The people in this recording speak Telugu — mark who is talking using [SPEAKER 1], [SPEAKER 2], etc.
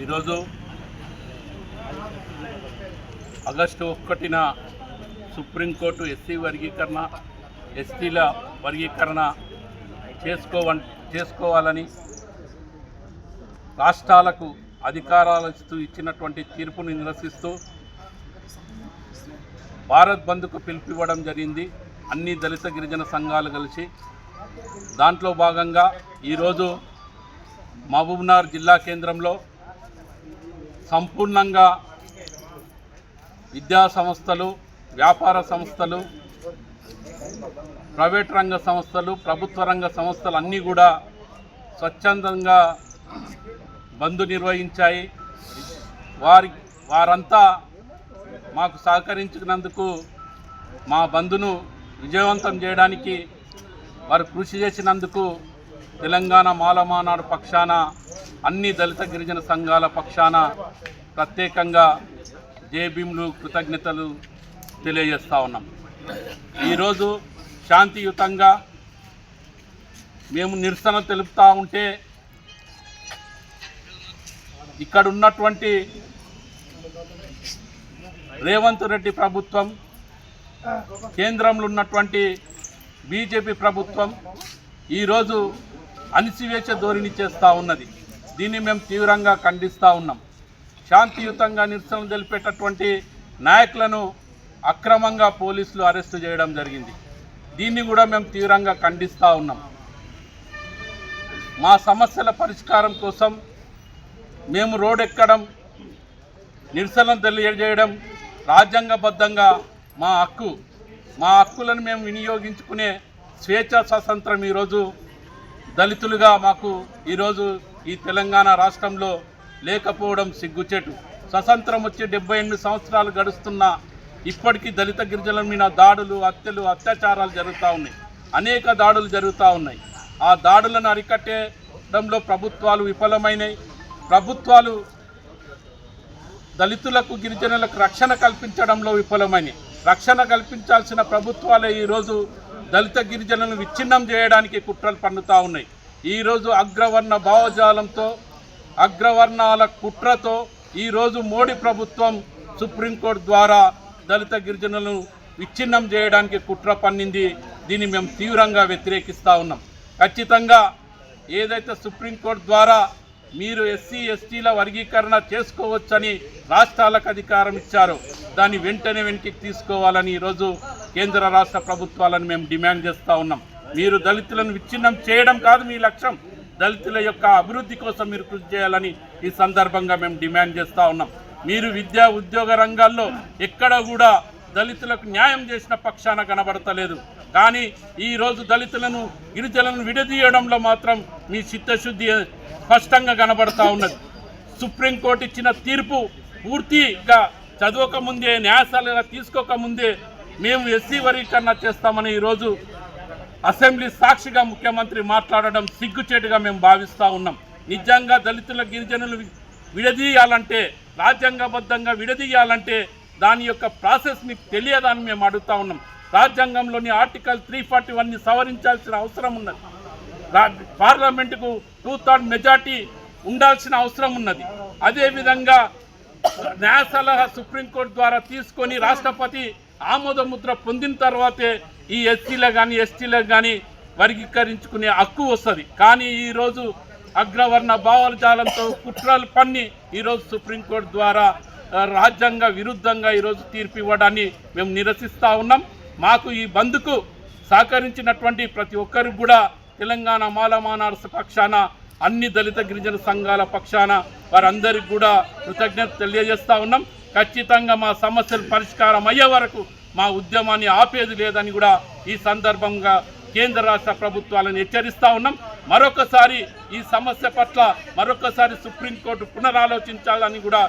[SPEAKER 1] ఈరోజు ఆగస్టు ఒకటిన సుప్రీంకోర్టు ఎస్సీ వర్గీకరణ ఎస్టీల వర్గీకరణ చేసుకోవ చేసుకోవాలని రాష్ట్రాలకు అధికారాలు ఇస్తూ ఇచ్చినటువంటి తీర్పును నిరసిస్తూ భారత్ బంద్కు పిలిపివ్వడం జరిగింది. అన్ని దళిత గిరిజన సంఘాలు కలిసి దాంట్లో భాగంగా ఈరోజు మహబూబ్నార్ జిల్లా కేంద్రంలో సంపూర్ణంగా విద్యా సంస్థలు వ్యాపార సంస్థలు ప్రైవేట్ రంగ సంస్థలు ప్రభుత్వ రంగ సంస్థలు అన్నీ కూడా స్వచ్ఛందంగా బంద్ నిర్వహించాయి. వారి వారంతా మాకు సహకరించినందుకు మా బంధును విజయవంతం చేయడానికి వారు కృషి చేసినందుకు తెలంగాణ మాలమానాడు పక్షాన అన్ని దళిత గిరిజన సంఘాల పక్షాన ప్రత్యేకంగా జేబీంలు కృతజ్ఞతలు తెలియజేస్తా ఉన్నాం. ఈరోజు శాంతియుతంగా మేము నిరసన తెలుపుతూ ఉంటే ఇక్కడ ఉన్నటువంటి రేవంత్ రెడ్డి ప్రభుత్వం కేంద్రంలో ఉన్నటువంటి బీజేపీ ప్రభుత్వం ఈరోజు అణిసివేచ ధోరణి చేస్తూ ఉన్నది. దీన్ని మేము తీవ్రంగా ఖండిస్తూ ఉన్నాం. శాంతియుతంగా నిరసన తెలిపేటటువంటి నాయకులను అక్రమంగా పోలీసులు అరెస్టు చేయడం జరిగింది. దీన్ని కూడా మేము తీవ్రంగా ఖండిస్తూ ఉన్నాం. మా సమస్యల పరిష్కారం కోసం మేము రోడ్ ఎక్కడం నిరసన తెలియజేయడం రాజ్యాంగబద్ధంగా మా హక్కు మా హక్కులను మేము వినియోగించుకునే స్వేచ్ఛ స్వాతంత్రం ఈరోజు దళితులుగా మాకు ఈరోజు ఈ తెలంగాణ రాష్ట్రంలో లేకపోవడం సిగ్గుచేటు. స్వతంత్రం వచ్చి డెబ్బై ఎనిమిది సంవత్సరాలు గడుస్తున్నా ఇప్పటికీ దళిత గిరిజనుల మీద దాడులు హత్యలు అత్యాచారాలు జరుగుతూ ఉన్నాయి. అనేక దాడులు జరుగుతూ ఉన్నాయి. ఆ దాడులను అరికట్టడంలో ప్రభుత్వాలు విఫలమైనవి ప్రభుత్వాలు దళితులకు గిరిజనులకు రక్షణ కల్పించడంలో విఫలమైనవి రక్షణ కల్పించాల్సిన ప్రభుత్వాలే ఈరోజు దళిత గిరిజనులను విచ్ఛిన్నం చేయడానికి కుట్రలు పన్నుతూ ఉన్నాయి. ఈరోజు అగ్రవర్ణ భావజాలంతో అగ్రవర్ణాల కుట్రతో ఈరోజు మోడీ ప్రభుత్వం సుప్రీంకోర్టు ద్వారా దళిత గిరిజనులను విచ్ఛిన్నం చేయడానికి కుట్ర పన్నింది. దీన్ని మేము తీవ్రంగా వ్యతిరేకిస్తూ ఉన్నాం. ఖచ్చితంగా ఏదైతే సుప్రీంకోర్టు ద్వారా మీరు ఎస్సీ ఎస్టీల వర్గీకరణ చేసుకోవచ్చని రాష్ట్రాలకు అధికారం ఇచ్చారు దాన్ని వెంటనే వెనక్కి తీసుకోవాలని ఈరోజు కేంద్ర రాష్ట్ర ప్రభుత్వాలను మేము డిమాండ్ చేస్తూ ఉన్నాం. మీరు దళితులను విచ్ఛిన్నం చేయడం కాదు మీ లక్ష్యం. దళితుల యొక్క అభివృద్ధి కోసం మీరు కృషి చేయాలని ఈ సందర్భంగా మేము డిమాండ్ చేస్తూ ఉన్నాం. మీరు విద్యా ఉద్యోగ రంగాల్లో ఎక్కడ కూడా దళితులకు న్యాయం చేసిన పక్షాన కనబడతలేదు. కానీ ఈరోజు దళితులను గిరిజనులను విడదీయడంలో మాత్రం మీ చిత్తశుద్ధి స్పష్టంగా కనబడతా ఉన్నది. సుప్రీంకోర్టు ఇచ్చిన తీర్పు పూర్తిగా చదవకముందే న్యాయశాలగా తీసుకోకముందే మేము ఎస్సీ వర్గీకరణ చేస్తామని ఈరోజు అసెంబ్లీ సాక్షిగా ముఖ్యమంత్రి మాట్లాడడం సిగ్గుచేటుగా మేము భావిస్తూ ఉన్నాం. నిజంగా దళితుల గిరిజనులు విడదీయాలంటే రాజ్యాంగబద్ధంగా విడదీయాలంటే దాని యొక్క ప్రాసెస్ మీకు తెలియదని మేము అడుగుతా ఉన్నాం. రాజ్యాంగంలోని ఆర్టికల్ త్రీ ఫార్టీ వన్ని సవరించాల్సిన అవసరం ఉన్నది. పార్లమెంటుకు టూ థర్డ్ మెజార్టీ ఉండాల్సిన అవసరం ఉన్నది. అదేవిధంగా న్యాయ సలహా సుప్రీంకోర్టు ద్వారా తీసుకొని రాష్ట్రపతి ఆమోద ముద్ర పొందిన తర్వాతే ఈ ఎస్సీలకు కానీ ఎస్టీలకు కానీ వర్గీకరించుకునే హక్కు వస్తుంది. కానీ ఈరోజు అగ్రవర్ణ భావజాలంతో కుట్రలు పన్ని ఈరోజు సుప్రీంకోర్టు ద్వారా రాజ్యాంగ విరుద్ధంగా ఈరోజు తీర్పు ఇవ్వడాన్ని మేము నిరసిస్తూ ఉన్నాం. మాకు ఈ బంద్కు సహకరించినటువంటి ప్రతి ఒక్కరికి కూడా తెలంగాణ మాలమానార్స్ పక్షాన అన్ని దళిత గిరిజన సంఘాల పక్షాన వారందరికీ కూడా కృతజ్ఞత తెలియజేస్తూ ఉన్నాం. ఖచ్చితంగా మా సమస్యలు పరిష్కారం అయ్యే వరకు మా ఉద్యమాన్ని ఆపేది లేదని కూడా ఈ సందర్భంగా కేంద్ర రాష్ట్ర ప్రభుత్వాలను హెచ్చరిస్తా ఉన్నాం. మరొకసారి ఈ సమస్య పట్ల మరొకసారి సుప్రీంకోర్టు పునరాలోచించాలని కూడా